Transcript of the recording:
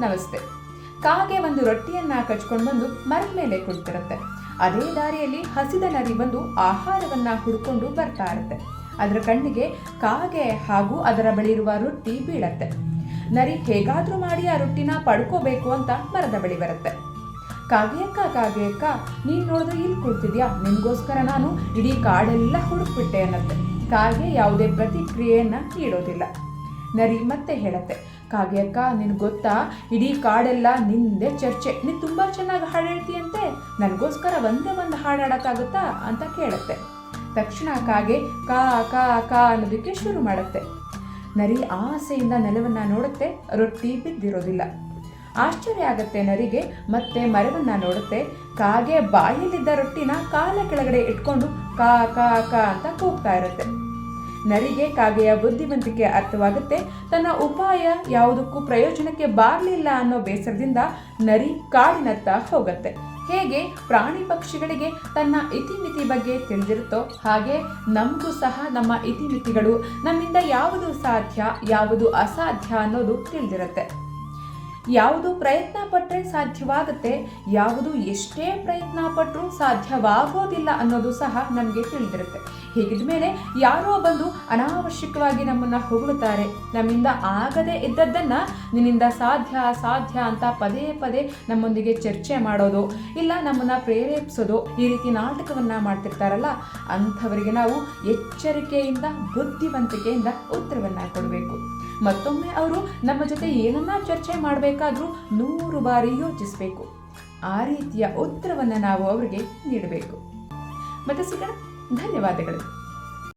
ನಮಸ್ತೆ. ಕಾಗೆ ಒಂದು ರೊಟ್ಟಿಯನ್ನ ಕಚ್ಕೊಂಡು ಬಂದು ಮರದ ಮೇಲೆ ಕುಳಿತಿರುತ್ತೆ ಅದೇ ದಾರಿಯಲ್ಲಿ ಹಸಿದ ನರಿ ಬಂದು ಆಹಾರವನ್ನ ಹುಡ್ಕೊಂಡು ಬರ್ತಾ ಇರುತ್ತೆ. ಅದರ ಕಣ್ಣಿಗೆ ಕಾಗೆ ಹಾಗೂ ಅದರ ಬಳಿ ಇರುವ ರೊಟ್ಟಿ ಬೀಳತ್ತೆ. ನರಿ ಹೇಗಾದ್ರೂ ಮಾಡಿ ಆ ರೊಟ್ಟಿನ ಪಡ್ಕೋಬೇಕು ಅಂತ ಮರದ ಬಳಿ ಬರುತ್ತೆ. ಕಾಗೆಯಕ್ಕ ಕಾಗೆಯಕ್ಕ ನೀನ್ ನೋಡಿದ್ರೆ ಇಲ್ಲಿ ಕುಳಿತಿದ್ಯಾ ನಿನ್ಗೋಸ್ಕರ ನಾನು ಇಡೀ ಕಾಡೆಲ್ಲ ಹುಡುಕ್ಬಿಟ್ಟೆ ಅನ್ನತ್ತೆ. ಕಾಗೆ ಯಾವುದೇ ಪ್ರತಿಕ್ರಿಯೆಯನ್ನ ನೀಡೋದಿಲ್ಲ. ನರಿ ಮತ್ತೆ ಹೇಳತ್ತೆ ಕಾಗೆಯಕ್ಕ ನಿನ್ಗೆ ಗೊತ್ತಾ? ಇಡೀ ಕಾಡೆಲ್ಲ ನಿಂದೆ ಚರ್ಚೆ. ನೀನು ತುಂಬ ಚೆನ್ನಾಗಿ ಹಾಡು ಹೇಳ್ತೀಯಂತೆ ನನಗೋಸ್ಕರ ಒಂದೇ ಒಂದು ಹಾಡು ಹಾಡೋಕ್ಕಾಗುತ್ತಾ? ಅಂತ ಕೇಳುತ್ತೆ. ತಕ್ಷಣ ಕಾಗೆ, ಕಾ ಕಾ ಕಾ ಅನ್ನೋದಕ್ಕೆ ಶುರು ಮಾಡುತ್ತೆ. ನರಿ ಆಸೆಯಿಂದ ನೆಲವನ್ನ ನೋಡುತ್ತೆ. ರೊಟ್ಟಿ ಬಿದ್ದಿರೋದಿಲ್ಲ. ಆಶ್ಚರ್ಯ ಆಗತ್ತೆ ನರಿಗೆ. ಮತ್ತೆ ಮರವನ್ನ ನೋಡುತ್ತೆ. ಕಾಗೆ ಬಾಯಲ್ಲಿದ್ದ ರೊಟ್ಟಿನ ಕಾಲ ಕೆಳಗಡೆ ಇಟ್ಕೊಂಡು ಕಾ ಕಾ ಕಾ ಅಂತ ಕೂಗ್ತಾ ಇರುತ್ತೆ. ನರಿಗೆ ಕಾಗೆಯ ಬುದ್ಧಿವಂತಿಕೆ ಅರ್ಥವಾಗುತ್ತೆ. ತನ್ನ ಉಪಾಯ ಯಾವುದಕ್ಕೂ ಪ್ರಯೋಜನಕ್ಕೆ ಬಾರಲಿಲ್ಲ ಅನ್ನೋ ಬೇಸರದಿಂದ ನರಿ ಕಾಡಿನತ್ತ ಹೋಗುತ್ತೆ. ಹೇಗೆ ಪ್ರಾಣಿ ಪಕ್ಷಿಗಳಿಗೆ ತನ್ನ ಇತಿಮಿತಿ ಬಗ್ಗೆ ತಿಳಿದಿರುತ್ತೋ ಹಾಗೆ ನಮಗೂ ಸಹ ನಮ್ಮ ಇತಿಮಿತಿಗಳು ನಮ್ಮಿಂದ ಯಾವುದು ಸಾಧ್ಯ, ಯಾವುದು ಅಸಾಧ್ಯ ಅನ್ನೋದು ತಿಳಿದಿರುತ್ತೆ. ಯಾವುದು ಪ್ರಯತ್ನ ಪಟ್ಟರೆ ಸಾಧ್ಯವಾಗುತ್ತೆ, ಯಾವುದು ಎಷ್ಟೇ ಪ್ರಯತ್ನ ಪಟ್ಟರೂ ಸಾಧ್ಯವಾಗೋದಿಲ್ಲ ಅನ್ನೋದು ಸಹ ನಮಗೆ ತಿಳಿದಿರುತ್ತೆ. ಹೀಗಿದ ಮೇಲೆ ಯಾರೋ ಬಂದು ಅನಾವಶ್ಯಕವಾಗಿ ನಮ್ಮನ್ನು ಹೊಗಳುತ್ತಾರೆ. ನಮ್ಮಿಂದ ಆಗದೆ ಇದ್ದದ್ದನ್ನ ನಿನ್ನಿಂದ ಸಾಧ್ಯ ಸಾಧ್ಯ ಅಂತ ಪದೇ ಪದೇ ನಮ್ಮೊಂದಿಗೆ ಚರ್ಚೆ ಮಾಡೋದು, ಇಲ್ಲ ನಮ್ಮನ್ನ ಪ್ರೇರೇಪಿಸೋದು ಈ ರೀತಿ ನಾಟಕವನ್ನ ಮಾಡ್ತಿರ್ತಾರಲ್ಲ, ಅಂಥವರಿಗೆ ನಾವು ಎಚ್ಚರಿಕೆಯಿಂದ, ಬುದ್ಧಿವಂತಿಕೆಯಿಂದ ಉತ್ತರವನ್ನು ಕೊಡಬೇಕು. ಮತ್ತೊಮ್ಮೆ ಅವರು ನಮ್ಮ ಜೊತೆ ಏನನ್ನ ಚರ್ಚೆ ಮಾಡಬೇಕಾದ್ರೂ ನೂರು ಬಾರಿ ಯೋಚಿಸಬೇಕು. ಆ ರೀತಿಯ ಉತ್ತರವನ್ನು ನಾವು ಅವರಿಗೆ ನೀಡಬೇಕು. ಮತ್ತೆ ಸಿಗೋಣ ಧನ್ಯವಾದಗಳು.